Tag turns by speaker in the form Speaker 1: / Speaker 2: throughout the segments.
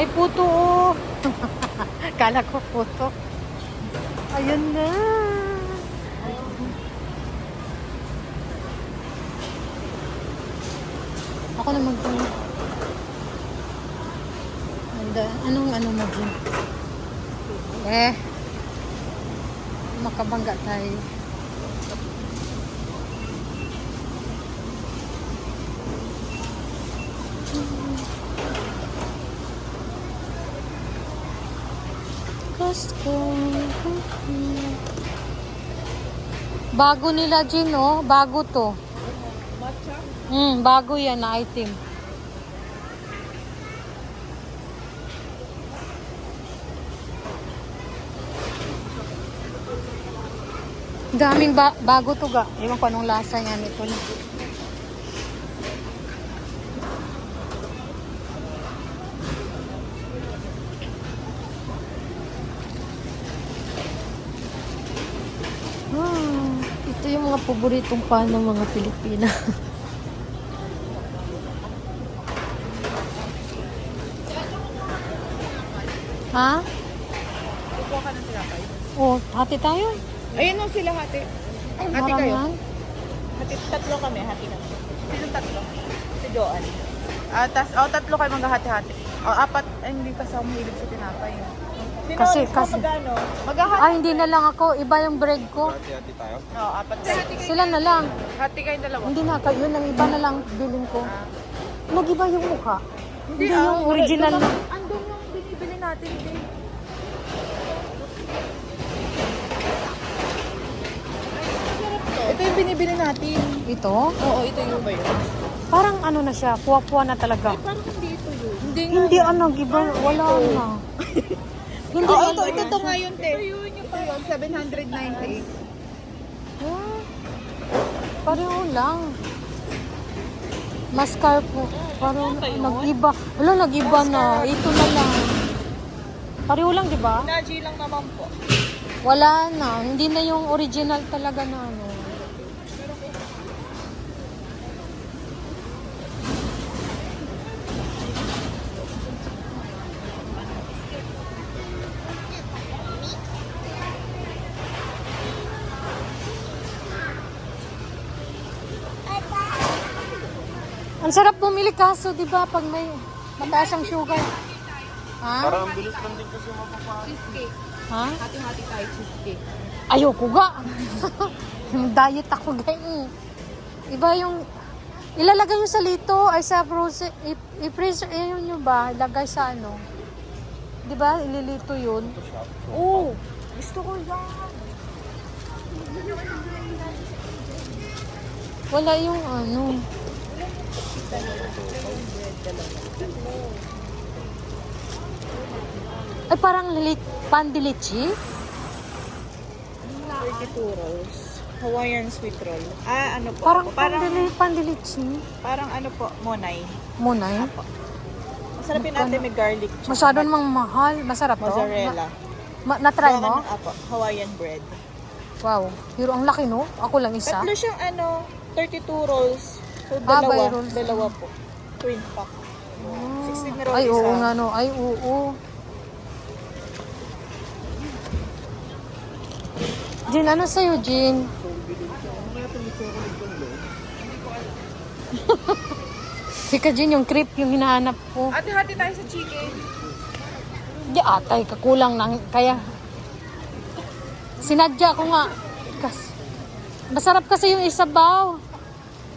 Speaker 1: May puto oh. Kala ko puto. Ayun na. Ako na mag Anda, anong ano mo dyan? Eh, makabangga tayo. Costco. Bago nila, Jin, oh. Bago to.
Speaker 2: Matcha?
Speaker 1: Hmm, bago yan na item. Daming ba bago to ga. Ewan ko anong lasa niya nito. Mga paboritong pan ng mga Pilipina. ha?
Speaker 2: Kukuha ka ng tinapay.
Speaker 1: Oh, hati tayo.
Speaker 2: Ayun o sila hati.
Speaker 1: Ay,
Speaker 2: Hati kayo.
Speaker 1: maramihan.
Speaker 2: Hati, tatlo kami, hati kami. Sino tatlo? Si Joan. Ah, tas, oh, tatlo kayo maghahati-hati. Oh, apat, ay, hindi kasi ako mahilig sa tinapay. Sino,
Speaker 1: Kasi- kasi-
Speaker 2: magano? Maghahati.
Speaker 1: Ay, hindi na lang ako. Iba yung bread ko.
Speaker 3: Hati-hati tayo.
Speaker 2: Oo, apat kayo.
Speaker 1: Sila na lang.
Speaker 2: Hati kayo dalawa.
Speaker 1: Hindi na kayo. Yun ang iba na lang bilhin ko.
Speaker 2: Ah.
Speaker 1: Nag-iba yung mukha. Hindi,
Speaker 2: ah,
Speaker 1: yung original na.
Speaker 2: Andun yung binibili natin, hindi. Ito yung binibili natin.
Speaker 1: Ito?
Speaker 2: Oo, ito yung ba yun?
Speaker 1: Parang ano na siya. Puwa-puwa na talaga.
Speaker 2: Parang hindi ito yun. Hindi
Speaker 1: Hindi ano, iba. Wala na. Hindi
Speaker 2: Oo, ito, ito to nga yun, te. Ito yun, ito yun, 790.
Speaker 1: Ah, Pareho lang. Mascarpo. Parang nag-iba. Wala, nag-iba na. Ito na lang. Pareho lang, di ba?
Speaker 2: Naji lang naman po.
Speaker 1: Wala na. Hindi na yung original talaga na Ang sarap bumili kaso, di ba, pag may mataas ang sugar. Ha?
Speaker 3: Parang ang bilis lang din kasi mapapakain.
Speaker 2: Cheesecake.
Speaker 1: Ha?
Speaker 2: Hati-hati tayo cheesecake.
Speaker 1: Ayoko ga. yung diet ako ganyan. Iba yung ilalagay yung sa lito ay sa frozen i- i-freeze eh, yun yung ba ilagay sa ano. 'Di ba? Ililito yun. Oo. Gusto ko yan. Wala yung ano. Ay, parang lilit, pandilichi?
Speaker 2: 32 rolls. Hawaiian sweet roll. Ah, ano po?
Speaker 1: Parang,
Speaker 2: parang,
Speaker 1: pandili, pandilichi.
Speaker 2: parang ano po, monay.
Speaker 1: Muna eh.
Speaker 2: Masarapin natin may garlic.
Speaker 1: Masyado namang mahal. Masarap to.
Speaker 2: Mozzarella.
Speaker 1: Ma- na-try
Speaker 2: Gawa
Speaker 1: mo?
Speaker 2: apo, Hawaiian bread.
Speaker 1: Wow. Pero ang laki no? Ako lang isa.
Speaker 2: Tatlo siyang ano, 32 rolls. So,
Speaker 1: Ah,
Speaker 2: dalawa.
Speaker 1: by rolls.
Speaker 2: Dalawa po. Twin pack. 16 na
Speaker 1: Ay, oo nga no. Ay, oo. Jin, ano sa'yo, Jin? Sika, Jin, yung crepe yung hinahanap ko.
Speaker 2: Ate, hati tayo sa chicken.
Speaker 1: Di atay, kakulang nang, kaya sinadya ko nga. Kas, masarap kasi yung isabaw.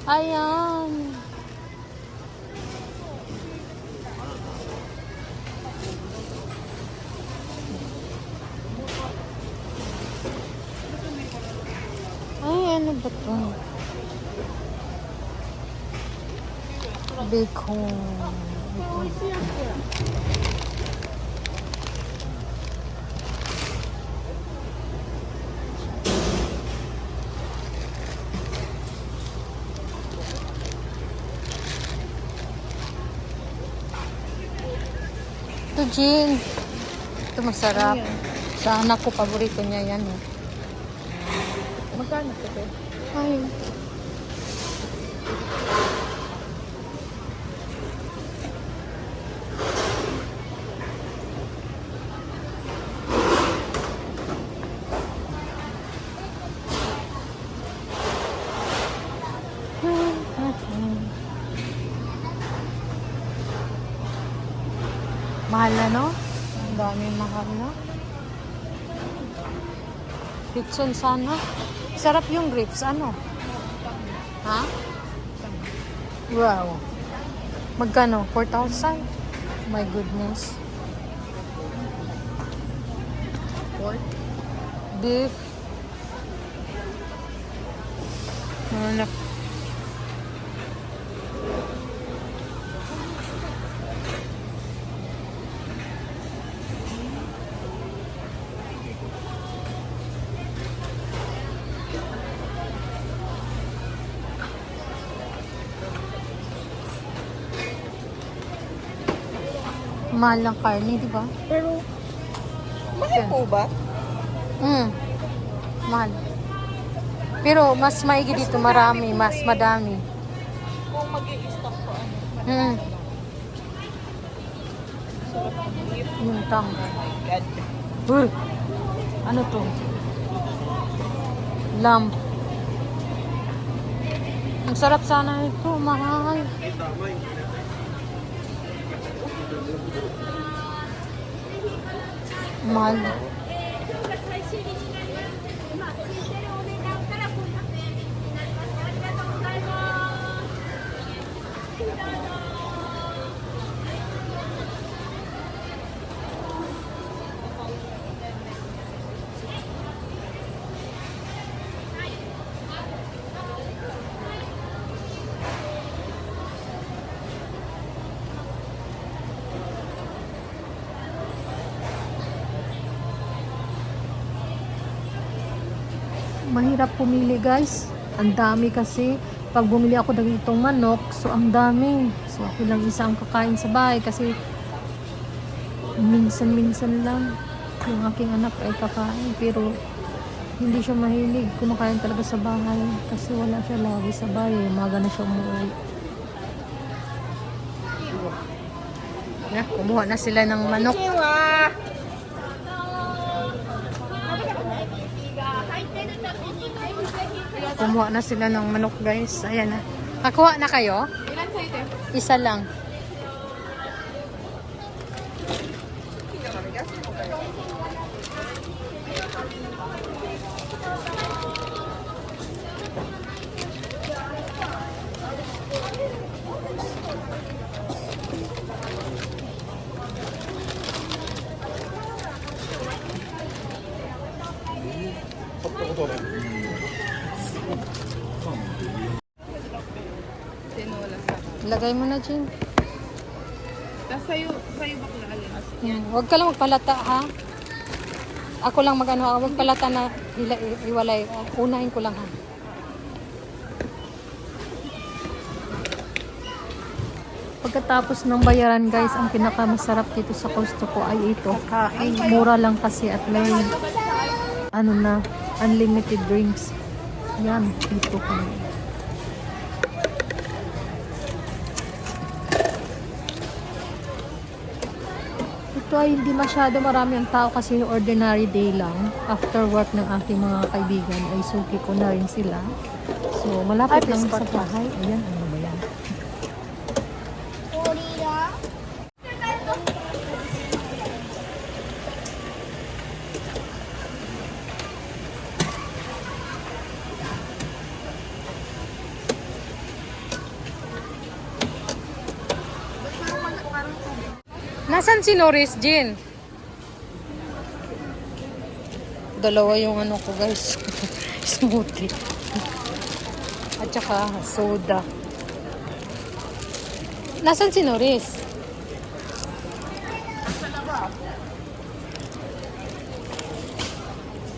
Speaker 1: Ayan. Ay, ano ba to? Bacon. Ito, Jean. Ito masarap. Sa anak ko, paborito niya yan. Eh.
Speaker 2: Magkano ito? te?
Speaker 1: Ay. Mahal na, no? Ang dami mahal na. Pitson sana. Sarap yung grapes. Ano? Ha? Wow. Magkano? 4,000? My goodness.
Speaker 2: Pork.
Speaker 1: Beef. Wala. Mahal ng karne, di ba?
Speaker 2: Pero, mahal po ba?
Speaker 1: Mm. Mahal. Pero mas maigi dito, marami, mas madami.
Speaker 2: Kung mag-i-stock ko, ano?
Speaker 1: Mm. Yung tang.
Speaker 2: God.
Speaker 1: Uy! Ano to? Lamb. Ang sarap sana ito, mahal. Mahal. Mahirap pumili guys. Ang dami kasi. Pag bumili ako ng itong manok, so ang dami. So ako lang isa ang kakain sa bahay kasi minsan-minsan lang yung aking anak ay kakain. Pero hindi siya mahilig. Kumakain talaga sa bahay kasi wala siya lagi sa bahay. Maga na siya umuwi. Yeah, kumuha na sila ng manok. Kumuha na sila ng manok guys. Ayan na. Kakuha na kayo?
Speaker 2: Ilan sa'yo?
Speaker 1: Isa lang. Lagay mo na, Jin.
Speaker 2: Tapos sa'yo, sa'yo bakla alin?
Speaker 1: Yan. Huwag ka lang magpalata, ha? Ako lang magano, ah, huwag palata na hila, iwalay. Ah, Unahin ko lang, ha? Pagkatapos ng bayaran, guys, ang pinakamasarap dito sa Costco ay ito. Mura lang kasi at may ano na, unlimited drinks. Yan, dito kami. Ito ay hindi masyado marami ang tao kasi ordinary day lang. After work ng aking mga kaibigan ay suki ko na rin sila. So, malapit lang sa bahay. Ayan, ano Nasaan si Norris, Jean? Dalawa yung ano ko, guys. Smoothie. At saka soda. Nasaan si Norris?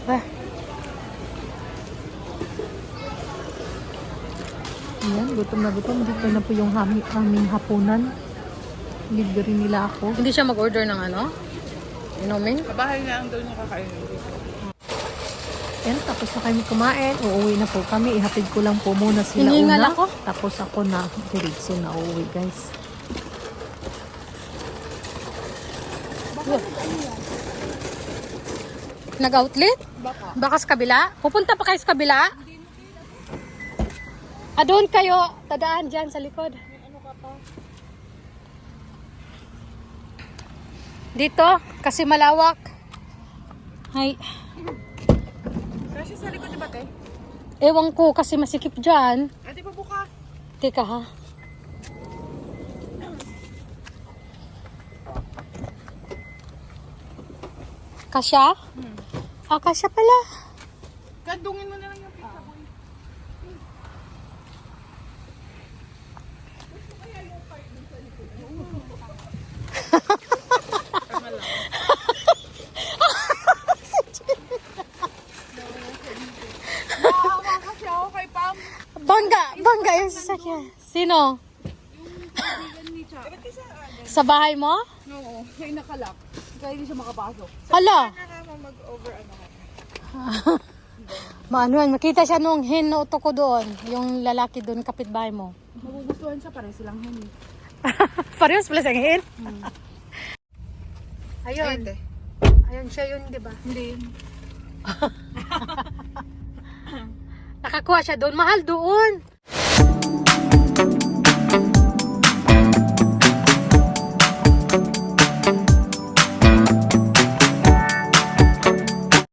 Speaker 1: Ah. Ayan, gutom na gutom. Dito na po yung aming hapunan. Libre nila ako. Hindi siya mag-order ng ano? Inumin?
Speaker 2: Sa bahay na ang daw niya kakainin.
Speaker 1: Yan, tapos na kami kumain. Uuwi na po kami. Ihatid ko lang po muna sila
Speaker 2: Hiningal
Speaker 1: una.
Speaker 2: ako?
Speaker 1: Tapos ako na diretso na uuwi, guys. Nag-outlet?
Speaker 2: Baka.
Speaker 1: Baka sa kabila? Pupunta pa kayo sa kabila? Ah, doon kayo. Tadaan dyan sa likod. Dito, kasi malawak. Ay,
Speaker 4: Kasi sa likod, di ba, te?
Speaker 1: ewan ko kasi masikip dyan.
Speaker 4: Ate, pa bukas.
Speaker 1: Teka ha. Kasya? Ah, kasya pala.
Speaker 4: Gandungin mo na lang yung pizza boy. Naawa kasi ako kay Pam.
Speaker 1: Bangga, bangga yung sasakyan. Sino? Sa bahay mo?
Speaker 4: Oo, kaya nakalak. Kaya hindi siya makapasok.
Speaker 1: Hala,
Speaker 4: Nakama mag-over ano ka.
Speaker 1: maanuan, makita siya nung hinuto ko doon. Yung lalaki doon, kapitbahay mo.
Speaker 4: Magugustuhan siya pare silang hini.
Speaker 1: Parehas pala siyang hin.
Speaker 4: Hmm.
Speaker 1: Ayun. Ayun siya yun, di ba?
Speaker 4: Hindi.
Speaker 1: Nakakuha siya doon. Mahal doon.